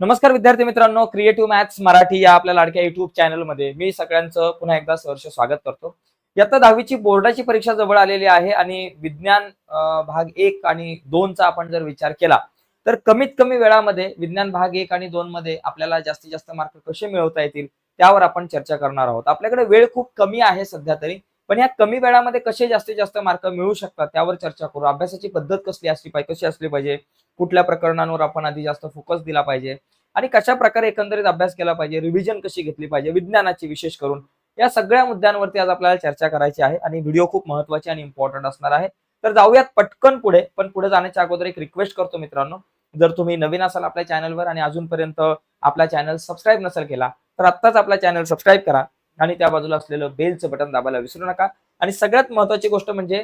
नमस्कार विद्यार्थी मित्रांनो क्रिएटिव्ह मॅथ्स मराठी या आपल्या लाडक्या युट्यूब चॅनलमध्ये मी सगळ्यांचं पुन्हा एकदा सहर्ष स्वागत करतो. इयत्ता दहावीची बोर्डाची परीक्षा जवळ आलेली आहे आणि विज्ञान भाग एक आणि दोनचा आपण जर विचार केला तर कमीत कमी वेळामध्ये विज्ञान भाग एक आणि दोन मध्ये आपल्याला जास्तीत जास्त मार्क कसे मिळवता येतील त्यावर आपण चर्चा करणार आहोत. आपल्याकडे वेळ खूप कमी आहे सध्या तरी पण या कमी वेळामध्ये कसे जास्तीत जास्त मार्क मिळू शकतात त्यावर चर्चा करू. अभ्यासाची पद्धत कसली असली पाहिजे कशी असली पाहिजे कुठल्या प्रकरणांवर आपण आधी जास्त फोकस दिला पाहिजे? आणि कशा प्रकारे एकंदरीत अभ्यास केला पाहिजे? रिव्हिजन कशी घेतली पाहिजे? विज्ञानाची विशेष करून. या सगळ्या मुद्द्यांवरती आज आपल्याला चर्चा करायची आहे आणि व्हिडिओ खूप महत्वाची आणि इम्पॉर्टंट असणार आहे. तर जाऊयात पटकन पुढे. पण पुढे जाण्याच्या अगोदर एक रिक्वेस्ट करतो मित्रांनो. जर तुम्ही नवीन असाल आपल्या चॅनलवर आणि अजूनपर्यंत आपला चॅनल सबस्क्राईब नसेल केला तर आत्ताच आपला चॅनल सबस्क्राईब करा. आणि त्या बाजूला असलेलं बेलचं बटन दाबायला विसरू नका. आणि सगळ्यात महत्वाची गोष्ट म्हणजे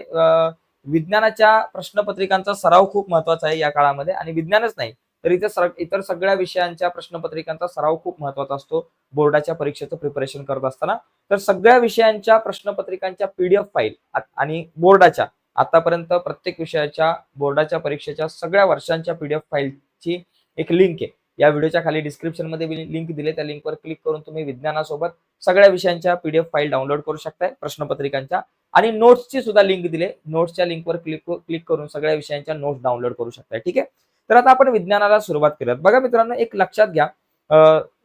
विज्ञानाच्या प्रश्नपत्रिकांचा सराव खूप महत्त्वाचा आहे या काळामध्ये आणि विज्ञानच नाही तर इथे इतर सगळ्या विषयांच्या प्रश्नपत्रिकांचा सराव खूप महत्त्वाचा असतो. बोर्डाच्या परीक्षेचं प्रिपरेशन करत असताना. तर सगळ्या विषयांच्या प्रश्नपत्रिकांच्या पीडीएफ फाईल आणि बोर्डाच्या आतापर्यंत प्रत्येक विषयाच्या बोर्डाच्या परीक्षेच्या सगळ्या वर्षांच्या पीडीएफ फाईलची एक लिंक आहे. या व्हिडिओच्या खाली डिस्क्रिप्शनमध्ये लिंक दिले त्या लिंकवर क्लिक करून तुम्ही विज्ञानासोबत सगळ्या विषयांच्या पीडीएफ फाईल डाउनलोड करू शकताय प्रश्नपत्रिकांच्या. आणि नोट्सची सुद्धा लिंक दिले नोट्सच्या लिंकवर क्लिक क्लिक करून सगळ्या विषयांच्या नोट्स डाउनलोड करू शकताय ठीक आहे? तर आता आपण विज्ञानाला सुरुवात करूयात. बघा मित्रांनो एक लक्षात घ्या.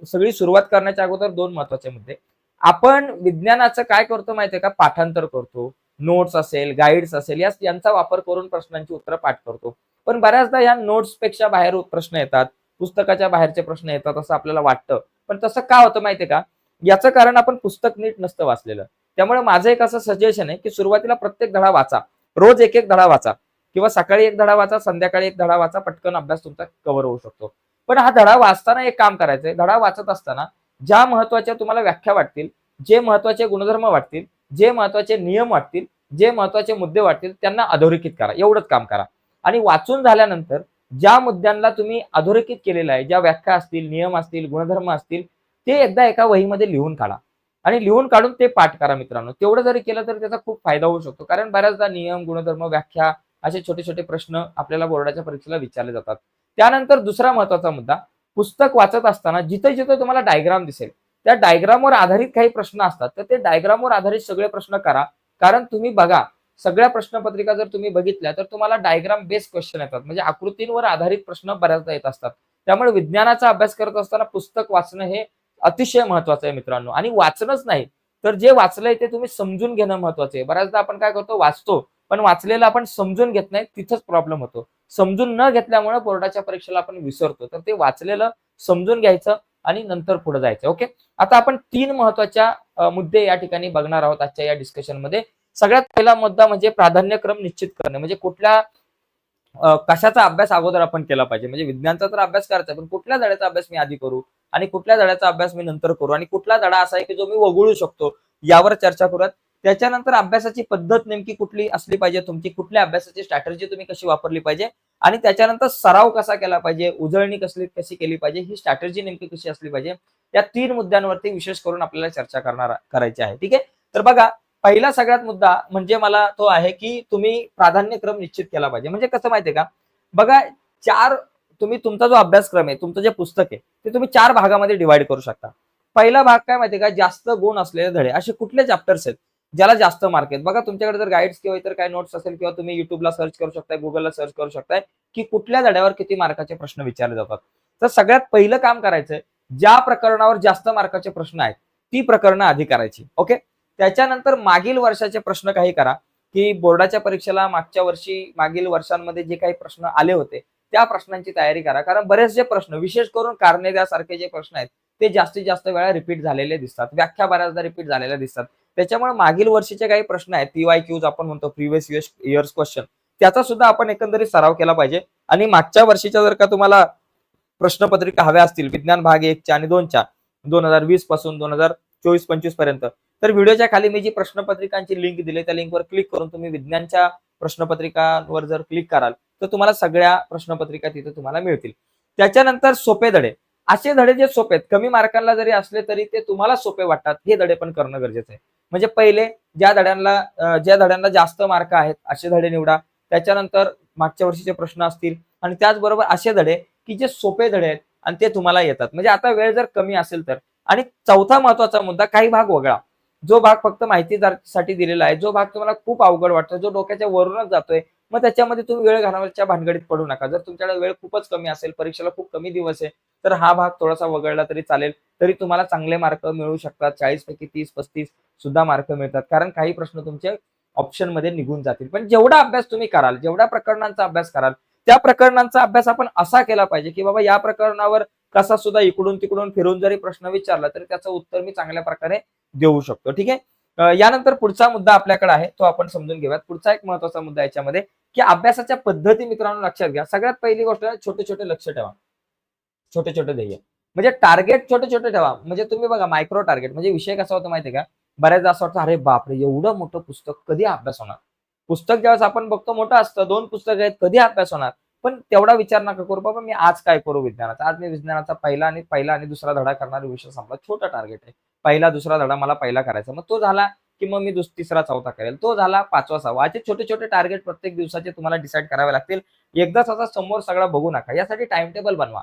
सगळी सुरुवात करण्याच्या अगोदर दोन महत्त्वाचे मुद्दे. आपण विज्ञानाचं काय करतो माहितीये का? पाठांतर करतो. नोट्स असेल गाईड्स असेल या यांचा वापर करून प्रश्नांची उत्तरं पाठ करतो. पण बऱ्याचदा या नोट्सपेक्षा बाहेर प्रश्न येतात. पुस्तकाच्या बाहेरचे प्रश्न येतात असं आपल्याला वाटतं. पण तसं का होतं माहितीये का? याचं कारण आपण पुस्तक नीट नसतं वाचलेलं. त्यामुळे माझं एक असं सजेशन आहे की सुरुवातीला प्रत्येक धडा वाचा. रोज एक एक धडा वाचा. किंवा सकाळी एक धडा वाचा संध्याकाळी एक धडा वाचा पटकन अभ्यास तुमचा कव्हर होऊ शकतो. पण हा धडा वाचताना एक काम करायचंय. धडा वाचत असताना ज्या महत्त्वाच्या तुम्हाला व्याख्या वाटतील जे महत्त्वाचे गुणधर्म वाटतील जे महत्त्वाचे नियम वाटतील जे महत्त्वाचे मुद्दे वाटतील त्यांना अधोरेखित करा. एवढंच काम करा. आणि वाचून झाल्यानंतर ज्या मुद्द्यांना तुम्ही अधोरेखित केलेलं आहे ज्या व्याख्या असतील नियम असतील गुणधर्म असतील ते एकदा एका वहीमध्ये लिहून काढा. आणि लिहून काढून ते पाठ करा मित्रांनो. तेवढं जरी केलं तर त्याचा खूप फायदा होऊ शकतो. कारण बऱ्याचदा नियम गुणधर्म व्याख्या असे छोटे छोटे प्रश्न आपल्याला बोर्डाच्या परीक्षेला विचारले जातात. त्यानंतर दुसरा महत्त्वाचा मुद्दा पुस्तक वाचत असताना जिथे जिथे तुम्हाला डायग्राम दिसेल त्या डायग्रामवर आधारित काही प्रश्न असतात तर ते डायग्रामवर आधारित सगळे प्रश्न करा. कारण तुम्ही बघा सगळ्या प्रश्नपत्रिका जर तुम्ही बघितल्या तर तुम्हाला डायग्राम बेस्ड क्वेश्चन येतात. म्हणजे आकृतींवर आधारित प्रश्न बऱ्याचदा येत असतात. त्यामुळे विज्ञानाचा अभ्यास करत असताना पुस्तक वाचणं हे अतिशय महत्वाचं आहे मित्रांनो. आणि वाचणंच नाही. तर जे वाचलंय ते तुम्ही समजून घेणं महत्वाचं आहे. बऱ्याचदा आपण काय करतो? वाचतो. पण वाचलेलं आपण समजून घेत नाही तिथंच प्रॉब्लेम होतो. समजून न घेतल्यामुळे बोर्डाच्या परीक्षेला आपण विसरतो. तर ते वाचलेलं समजून घ्यायचं आणि नंतर पुढे जायचं. ओके? आता आपण तीन महत्त्वाच्या मुद्दे या ठिकाणी बघणार आहोत आजच्या या डिस्कशनमध्ये सगळ्यात पहिला मुद्दा म्हणजे प्राधान्यक्रम निश्चित करणे. म्हणजे कुठल्या कशाचा अभ्यास अगोदर आपण केला पाहिजे? म्हणजे विज्ञानचा तर अभ्यास करायचा पण कुठल्या धड्याचा अभ्यास मी आधी करू? आणि कुठल्या धड्याचा अभ्यास मी नंतर करू? आणि कुठला धडा असा आहे की जो मी वगळू शकतो? यावर चर्चा करूयात. त्याच्यानंतर अभ्यासाची पद्धत नेमकी कुठली असली पाहिजे? तुमची कुठल्या अभ्यासाची स्ट्रॅटर्जी तुम्ही कशी वापरली पाहिजे? आणि त्याच्यानंतर सराव कसा केला पाहिजे? उजळणी कसली कशी केली पाहिजे? ही स्ट्रॅटर्जी नेमकी कशी असली पाहिजे? या तीन मुद्द्यांवरती विशेष करून आपल्याला चर्चा करणार करायची आहे. ठीक आहे? तर बघा पहिला सगळ्यात मुद्दा म्हणजे मला तो आहे की तुम्ही प्राधान्यक्रम निश्चित केला पाहिजे. म्हणजे कसं माहितीये का? बघा चार तुम्ही तुमचा जो अभ्यासक्रम आहे तुमचं जे पुस्तक आहे ते तुम्ही चार भागामध्ये डिवाइड करू शकता. पहिला भाग काय माहितीये का? जास्त गुण असलेले धडे. असे कुठले चॅप्टर्स आहेत ज्याला जास्त मार्क आहेत? बघा तुमच्याकडे जर गाईड्स किंवा इतर काही नोट्स असेल किंवा तुम्ही युट्यूबला सर्च करू शकताय गुगलला सर्च करू शकताय की कुठल्या धड्यावर किती मार्काचे प्रश्न विचारले जातात? तर सगळ्यात पहिलं काम करायचंय ज्या प्रकरणावर जास्त मार्काचे प्रश्न आहेत ती प्रकरणं आधी करायची. ओके त्याच्यानंतर मागील वर्षाचे प्रश्न काही करा की बोर्डाच्या परीक्षेला मागच्या वर्षी मागील वर्षांमध्ये जे काही प्रश्न आले होते त्या प्रश्नांची तयारी करा. कारण बरेचसे प्रश्न विशेष करून कारणे द्यासारखे जे प्रश्न आहेत ते जास्तीत जास्त वेळा रिपीट झालेले दिसतात. व्याख्या बऱ्याचदा रिपीट झालेल्या दिसतात. त्याच्यामुळे मागील वर्षीचे काही प्रश्न आहेत पीवाय क्यूज आपण म्हणतो प्रिव्हियस इयर्स क्वेश्चन त्याचा सुद्धा आपण एकंदरीत सराव केला पाहिजे. आणि मागच्या वर्षीच्या जर का तुम्हाला प्रश्नपत्रिका हव्या असतील विज्ञान भाग एकच्या आणि दोनच्या दोन हजार वीसपासून दोन हजार चोवीस पंचवीसपर्यंत तर व्हिडिओच्या खाली मी जी प्रश्नपत्रिकांची लिंक दिली त्या लिंकवर क्लिक करून तुम्ही विज्ञानच्या प्रश्नपत्रिकांवर जर क्लिक कराल तर तुम्हाला सगळ्या प्रश्नपत्रिका तिथे तुम्हाला मिळतील. त्याच्यानंतर सोपे धडे. असे धडे जे सोपे आहेत कमी मार्कांना जरी असले तरी ते तुम्हाला सोपे वाटतात. हे धडे पण करणं गरजेचं आहे. म्हणजे पहिले ज्या धड्यांना ज्या धड्यांना जास्त मार्क आहेत असे धडे निवडा. त्याच्यानंतर मागच्या वर्षीचे प्रश्न असतील. आणि त्याचबरोबर असे धडे की जे सोपे धडे आहेत आणि ते तुम्हाला येतात. म्हणजे आता वेळ जर कमी असेल तर. आणि चौथा महत्त्वाचा मुद्दा काही भाग वगळा. जो भाग फक्त माहितीसाठी दिलेला आहे जो भाग तुम्हाला खूप अवघड वाटतो जो डोक्याच्या वरूनच जातोय मग त्याच्यामध्ये तुम्ही वेळ घालवायच्या भानगडीत पडू नका. जर तुमच्याकडे वेळ खूपच कमी असेल परीक्षेला खूप कमी दिवस आहे तर हा भाग थोडासा वगळला तरी चालेल. तरी तुम्हाला चांगले मार्क मिळू शकतात. चाळीस पैकी तीस पस्तीस सुद्धा मार्क मिळतात. कारण काही प्रश्न तुमचे ऑप्शनमध्ये निघून जातील. पण जेवढा अभ्यास तुम्ही कराल जेवढ्या प्रकरणांचा अभ्यास कराल त्या प्रकरणांचा अभ्यास आपण असा केला पाहिजे की बाबा या प्रकरणावर कसा सुद्धा इकडून तिकडून फिरून जरी प्रश्न विचारला तरी त्याचं उत्तर मी चांगल्या प्रकारे देऊ शकतो. ठीक आहे? यानंतर पुढचा मुद्दा आपल्याकडे आहे तो आपण समजून घेऊयात. पुढचा एक महत्त्वाचा मुद्दा याच्यामध्ये की अभ्यासाच्या पद्धती मित्रांनो लक्षात घ्या. सगळ्यात पहिली गोष्ट छोटे छोटे लक्ष ठेवा. छोटे छोटे ध्येय. म्हणजे टार्गेट छोटे छोटे ठेवा. म्हणजे तुम्ही बघा मायक्रो टार्गेट म्हणजे विषय कसा होता माहितीये का? बऱ्याचदा असं वाटतं अरे बापरे एवढं मोठं पुस्तक कधी अभ्यास होणार? पुस्तक ज्यावेळेस आपण बघतो मोठं असतं. दोन पुस्तक आहेत कधी अभ्यास होणार? पण तेवढा विचार नका करू बाबा मी आज काय करू विज्ञानाचा? आज मी विज्ञानाचा पहिला आणि पहिला आणि दुसरा धडा करणारा विषय संपला. छोटा टार्गेट आहे. पहिला दुसरा धडा मला पहिला करायचा. मग तो झाला की मग मी दुस तिसरा चौथा करेल. तो झाला पाचवा सहावा. असे छोटे छोटे टार्गेट प्रत्येक दिवसाचे तुम्हाला डिसाईड करावे लागतील. एकदाच असा समोर सगळा बघू नका. यासाठी टाइम टेबल बनवा.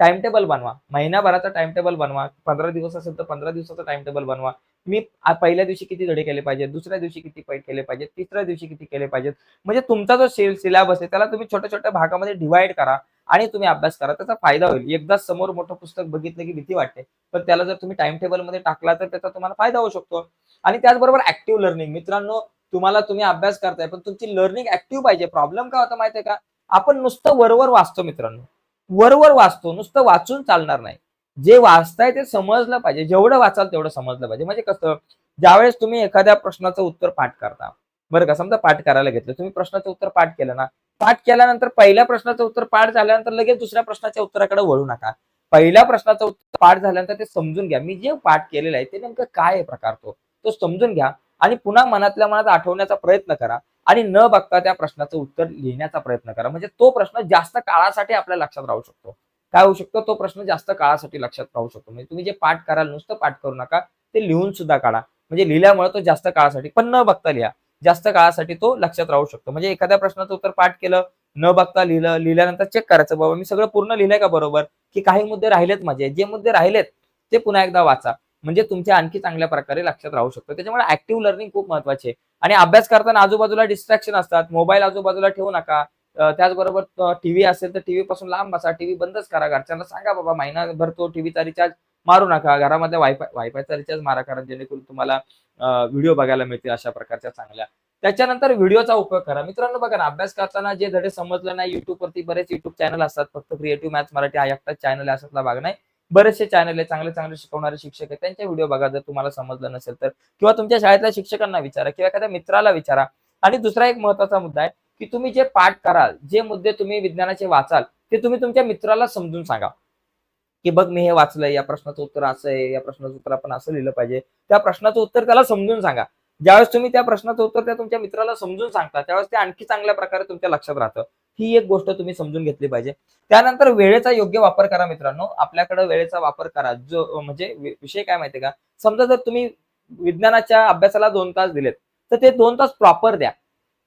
टाइम टेबल बनवा. महिनाभराचा टाइम टेबल बनवा. पंधरा दिवस असेल तर पंधरा दिवसाचा टाइम टेबल बनवा. मी पहिल्या दिवशी किती धडे केले पाहिजेत? दुसऱ्या दिवशी किती केले पाहिजेत? तिसऱ्या दिवशी किती केले पाहिजेत? म्हणजे तुमचा जो सिलेबस आहे त्याला तुम्ही छोट्या छोट्या भागामध्ये डिवाइड करा आणि तुम्ही अभ्यास करा. त्याचा फायदा होईल. एकदा समोर मोठं पुस्तक बघितलं की भीती वाटते. पण त्याला जर तुम्ही टाइम टेबलमध्ये टाकला तर त्याचा तुम्हाला फायदा होऊ शकतो. आणि त्याचबरोबर ऍक्टिव्ह लर्निंग मित्रांनो तुम्हाला तुम्ही अभ्यास करताय पण तुमची लर्निंग ऍक्टिव्ह पाहिजे. प्रॉब्लेम काय होता माहितीये का? आपण नुसतं वरवर वाचतो मित्रांनो. वरवर वाचतो नुसतं वाचून चालणार नाही. जे वाचताय ते समजलं पाहिजे. जेवढं वाचाल तेवढं समजलं पाहिजे. म्हणजे कसं ज्यावेळेस तुम्ही एखाद्या प्रश्नाचं उत्तर पाठ करता बरं का? समजा पाठ करायला घेतलं तुम्ही प्रश्नाचं उत्तर पाठ केलं ना पाठ केल्यानंतर पहिल्या प्रश्नाचं उत्तर पाठ झाल्यानंतर लगेच दुसऱ्या प्रश्नाच्या उत्तराकडे वळू नका. पहिल्या प्रश्नाचं उत्तर पाठ झाल्यानंतर ते समजून घ्या. मी जे पाठ केलेलं आहे ते नेमकं काय आहे प्रकार तो? तो समजून घ्या आणि पुन्हा मनातल्या मनात आठवण्याचा प्रयत्न करा आणि न बघता त्या प्रश्नाचं उत्तर लिहिण्याचा प्रयत्न करा. म्हणजे तो प्रश्न जास्त काळासाठी आपल्या लक्षात राहू शकतो. काय होऊ शकतो? तो प्रश्न जास्त काळासाठी लक्षात राहू शकतो. म्हणजे तुम्ही जे पाठ कराल नुसतं पाठ करू नका. ते लिहून सुद्धा काढा. म्हणजे लिहिल्यामुळे तो जास्त काळासाठी पण न बघता लिहा. जास्त काळासाठी तो लक्षात राहू शकतो. म्हणजे एखाद्या प्रश्नाचं उत्तर पाठ केलं न बघता लिहिलं लिहिल्यानंतर चेक करायचं बाबा मी सगळं पूर्ण लिहिलंय का बरोबर? की काही मुद्दे राहिलेत माझे. जे मुद्दे राहिलेत ते पुन्हा एकदा वाचा. म्हणजे तुमच्या आणखी चांगल्या प्रकारे लक्षात राहू शकतो. त्याच्यामुळे ऍक्टिव्ह लर्निंग खूप महत्त्वाचे आणि अभ्यास करताना आजूबाजूला डिस्ट्रॅक्शन असतात. मोबाईल आजूबाजूला ठेवू नका. अं, त्याचबरोबर टीव्ही असेल तर टीव्ही पासून लांब बसा टीव्ही बंदच करा घरच्यांना सांगा बाबा महिनाभर तो टीव्हीचा रिचार्ज मारू नका घरामध्ये वायफाय वायफायचा रिचार्ज मारा कारण जेणेकरून तुम्हाला व्हिडिओ बघायला मिळतील अशा प्रकारच्या चांगल्या. त्याच्यानंतर व्हिडिओचा उपयोग करा. मित्रांनो बघा ना अभ्यास करताना जे धडे समजलं नाही युट्यूबवरती बरेच युट्यूब चॅनल असतात. फक्त क्रिएटिव्ह मॅथ्स मराठी हा एकटाच चॅनल आहे असातला भाग नाही. बरेचसे चॅनल आहे चांगले चांगले शिकवणारे शिक्षक आहेत. त्यांचे व्हिडिओ बघा जर तुम्हाला समजलं नसेल तर. किंवा तुमच्या शाळेतल्या शिक्षकांना विचारा किंवा एखाद्या मित्राला विचारा. आणि दुसरा एक महत्त्वाचा मुद्दा आहे की तुम्ही जे पाठ कराल जे मुद्दे तुम्ही विज्ञानाचे वाचाल ते तुम्ही तुमच्या मित्राला समजून सांगा. की बघ मी हे वाचलंय या प्रश्नाचं उत्तर असं आहे या प्रश्नाचं उत्तर आपण असं लिहिलं पाहिजे. त्या प्रश्नाचं उत्तर त्याला समजून सांगा. ज्यावेळेस तुम्ही त्या प्रश्नाचं उत्तर त्या तुमच्या मित्राला समजून सांगता त्यावेळेस ते आणखी चांगल्या प्रकारे तुमच्या लक्षात राहतं. ही एक गोष्ट तुम्ही समजून घेतली पाहिजे. त्यानंतर वेळेचा योग्य वापर करा मित्रांनो. आपल्याकडे वेळेचा वापर करा. जो म्हणजे विषय काय माहितीये का? समजा जर तुम्ही विज्ञानाच्या अभ्यासाला दोन तास दिलेत तर ते दोन तास प्रॉपर द्या.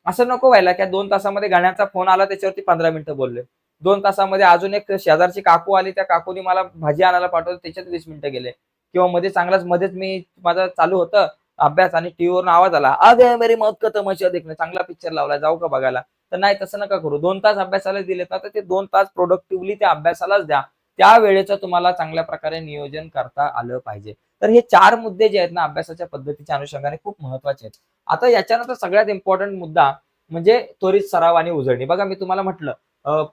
असं नको व्हायला की दोन तासामध्ये गाण्याचा फोन आला त्याच्यावरती पंधरा मिनिटं बोलले. दोन तासामध्ये अजून एक शेजारची काकू आली त्या काकूनी मला भाजी आणायला पाठवली त्याच्यात वीस मिनिटं गेले. किंवा मध्ये चांगलाच मध्येच मी माझा चालू होतं अभ्यास आणि टीव्हीवरून आवाज आला. अगे मेरी मौत का तमाशा देखणे चांगला पिक्चर लावला जाऊ का बघायला? तर नाही तसं नका करू. दोन तास अभ्यासाला दिलेत ना तर ते दोन तास प्रोडक्टिव्हली त्या अभ्यासालाच द्या. त्या वेळेचं तुम्हाला चांगल्या प्रकारे नियोजन करता आलं पाहिजे. तर हे चार मुद्दे जे आहेत ना अभ्यासाच्या पद्धतीच्या अनुषंगाने खूप महत्त्वाचे आहेत. आता याच्यानंतर सगळ्यात इम्पॉर्टंट मुद्दा म्हणजे त्वरित सराव आणि उजळणी. बघा मी तुम्हाला म्हटलं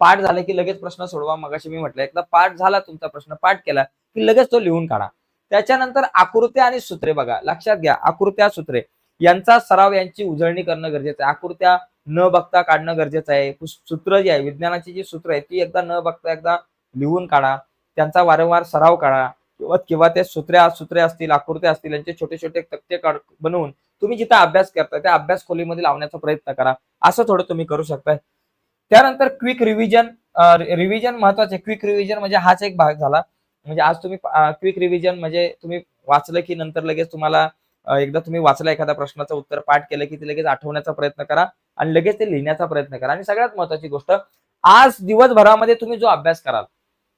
पाठ झालं की लगेच प्रश्न सोडवा मगाशी मी म्हटलं एकदा पाठ झाला तुमचा प्रश्न पाठ केला की लगेच तो लिहून काढा. त्याच्यानंतर आकृत्या आणि सूत्रे बघा लक्षात घ्या आकृत्या सूत्रे. यांचा सराव यांची उजळणी करणं गरजेचं आहे. आकृत्या न बघता काढणं गरजेचं आहे. सूत्र जी आहे विज्ञानाची जी सूत्र आहे ती एकदा न बघता एकदा लिहून काढा. त्यांचा वारंवार सराव काढा. किंवा किंवा ते सूत्रे सूत्रे असतील आकृत्या असतील यांचे छोटे छोटे तक्ते काढ बनवून तुम्ही जिथे अभ्यास करता त्या अभ्यास खोलीमध्ये लावण्याचा प्रयत्न करा. असं थोडं तुम्ही करू शकताय. त्यानंतर क्विक रिव्हिजन रिव्हिजन महत्त्वाचे क्विक रिव्हिजन म्हणजे हाच एक भाग झाला. म्हणजे आज तुम्ही क्विक रिव्हिजन म्हणजे तुम्ही वाचलं की नंतर लगेच तुम्हाला एकदा तुम्ही वाचलं एखाद्या प्रश्नाचं उत्तर पाठ केलं की ते लगेच आठवण्याचा प्रयत्न करा आणि लगेच ते लिहिण्याचा प्रयत्न करा. आणि सगळ्यात महत्वाची गोष्ट आज दिवसभरामध्ये तुम्ही जो अभ्यास कराल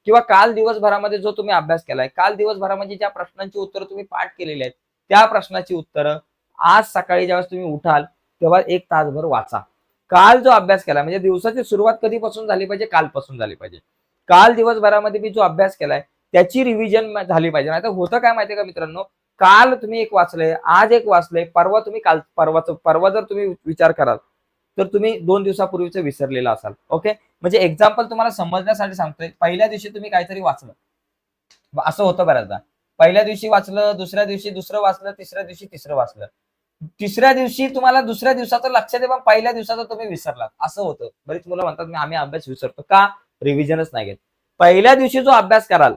किंवा काल दिवसभरामध्ये जो तुम्ही अभ्यास केलाय काल दिवसभरामध्ये ज्या प्रश्नांची उत्तरं तुम्ही पाठ केलेली आहेत त्या प्रश्नाची उत्तरं आज सकाळी ज्यावेळेस तुम्ही उठाल तेव्हा एक तासभर वाचा. काल जो अभ्यास केला म्हणजे दिवसाची सुरुवात कधीपासून झाली पाहिजे कालपासून झाली पाहिजे. काल दिवसभरामध्ये मी जो अभ्यास केलाय त्याची रिव्हिजन झाली पाहिजे. नाही तर होतं काय माहितीये का मित्रांनो? काल तुम्ही एक वाचलंय आज एक वाचलंय परवा तुम्ही काल परवाचं परवा जर तुम्ही विचार कराल तर तुम्ही दोन दिवसापूर्वीच विसरलेला असाल. ओके म्हणजे एक्झाम्पल तुम्हाला समजण्यासाठी सांगतोय. पहिल्या दिवशी तुम्ही काहीतरी वाचलं. असं होतं बऱ्याचदा. पहिल्या दिवशी वाचलं दुसऱ्या दिवशी दुसरं वाचलं तिसऱ्या दिवशी तिसरं वाचलं. तिसऱ्या दिवशी तुम्हाला दुसऱ्या दिवसाचं लक्षात आहे पण पहिल्या दिवसाचं तुम्ही विसरलात. असं होतं. बरीच मुलं म्हणतात "मी- आम्ही अभ्यास विसरतो. का? रिव्हिजनच नाही घेत. पहिल्या दिवशी जो अभ्यास कराल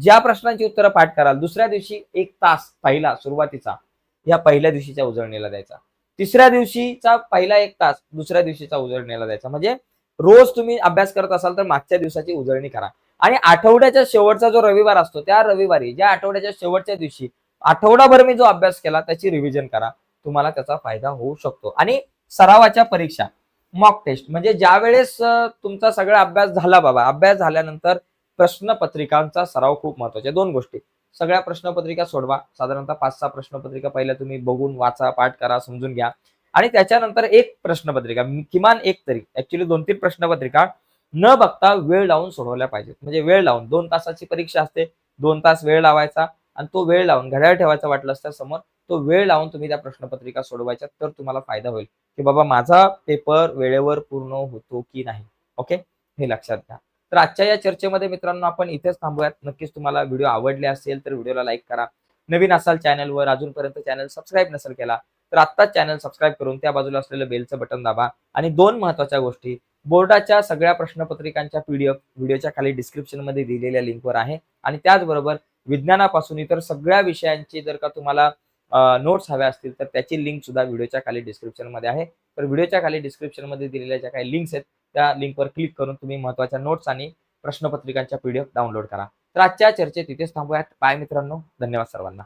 ज्या प्रश्नांची उत्तरं पाठ कराल दुसऱ्या दिवशी एक तास पहिला सुरुवातीचा या पहिल्या दिवशीच्या उजळणीला द्यायचा. तिसऱ्या दिवशीचा पहिला एक तास दुसऱ्या दिवशीचा उजळणीला द्यायचा. म्हणजे रोज तुम्ही अभ्यास करत असाल तर मागच्या दिवसाची उजळणी करा. आणि आठवड्याच्या शेवटचा जो रविवार असतो त्या रविवारी ज्या आठवड्याच्या शेवटच्या दिवशी आठवडाभर मी जो अभ्यास केला त्याची रिव्हिजन करा. तुम्हाला त्याचा फायदा होऊ शकतो. आणि सरावाच्या परीक्षा मॉक टेस्ट म्हणजे ज्या वेळेस तुमचा सगळा अभ्यास झाला बाबा अभ्यास झाल्यानंतर प्रश्नपत्रिकांचा सराव खूप महत्त्वाचा दोन गोष्टी. सगळ्या प्रश्नपत्रिका सोडवा. साधारणतः पाच सहा प्रश्नपत्रिका पहिल्या तुम्ही बघून वाचा पाठ करा समजून घ्या. आणि त्याच्यानंतर एक प्रश्नपत्रिका किमान एक तरी ऍक्च्युली दोन तीन प्रश्नपत्रिका न बघता वेळ लावून सोडवल्या पाहिजेत. म्हणजे वेळ लावून दोन तासाची परीक्षा असते दोन तास वेळ लावायचा आणि तो वेळ लावून घड्याळ ठेवायचा वाटलं असतं समोर तो वेळ लावून तुम्ही त्या प्रश्नपत्रिका सोडवायच्या तर तुम्हाला फायदा होईल. की बाबा माझा पेपर वेळेवर पूर्ण होतो की नाही? ओके हे लक्षात घ्या. तर आजच्या या चर्चेमध्ये मित्रांनो आपण इथेच थांबूयात. नक्कीच तुम्हाला व्हिडिओ आवडले असेल तर व्हिडिओला लाईक करा. नवीन असाल चॅनलवर अजूनपर्यंत चॅनल सबस्क्राईब नसेल केला तर आत्ताच चॅनल सबस्क्राईब करून त्या बाजूला असलेलं बेलचं बटन दाबा. आणि दोन महत्त्वाच्या गोष्टी बोर्डाच्या सगळ्या प्रश्नपत्रिकांच्या पीडीएफ व्हिडिओच्या खाली डिस्क्रिप्शनमध्ये दिलेल्या लिंकवर आहे. आणि त्याचबरोबर विज्ञानापासून इतर सगळ्या विषयांची जर का तुम्हाला नोट्स हव्या असतील तर त्याची लिंक सुद्धा व्हिडिओच्या खाली डिस्क्रिप्शनमध्ये आहे. तर व्हिडिओच्या खाली डिस्क्रिप्शनमध्ये दिलेल्या ज्या काही लिंक्स आहेत त्या लिंकवर क्लिक करून तुम्ही महत्त्वाच्या नोट्स आणि प्रश्नपत्रिकांच्या पीडीएफ डाउनलोड करा. तर आजच्या चर्चेत तिथेच थांबूयात. बाय मित्रांनो. धन्यवाद सर्वांना.